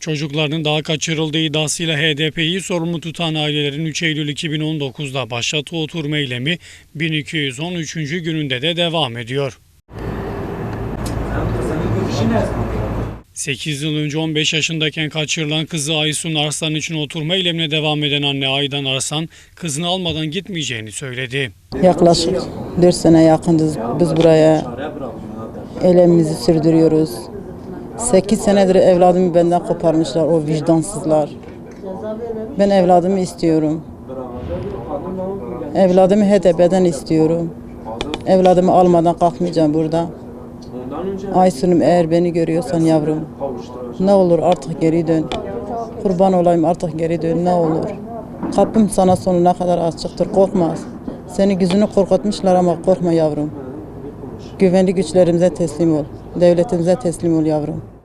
Çocuklarının daha kaçırıldığı iddiasıyla HDP'yi sorumlu tutan ailelerin 3 Eylül 2019'da başlattığı oturma eylemi 1213. gününde de devam ediyor. 8 yıl önce 15 yaşındayken kaçırılan kızı Aysun Arslan için oturma eylemine devam eden anne Aydan Arslan kızını almadan gitmeyeceğini söyledi. Yaklaşık 4 sene yakınız biz buraya eylemimizi sürdürüyoruz. 8 senedir evladımı benden koparmışlar o vicdansızlar. Ben evladımı istiyorum. Evladımı HDP'den istiyorum. Evladımı almadan kalkmayacağım burada. Aysun'um eğer beni görüyorsan yavrum ne olur artık geri dön. Kurban olayım artık geri dön ne olur. Kapım sana sonuna kadar açıktır korkma. Seni yüzünü korkutmuşlar ama korkma yavrum. Güvenli güçlerimize teslim ol. Devletimize teslim ol yavrum.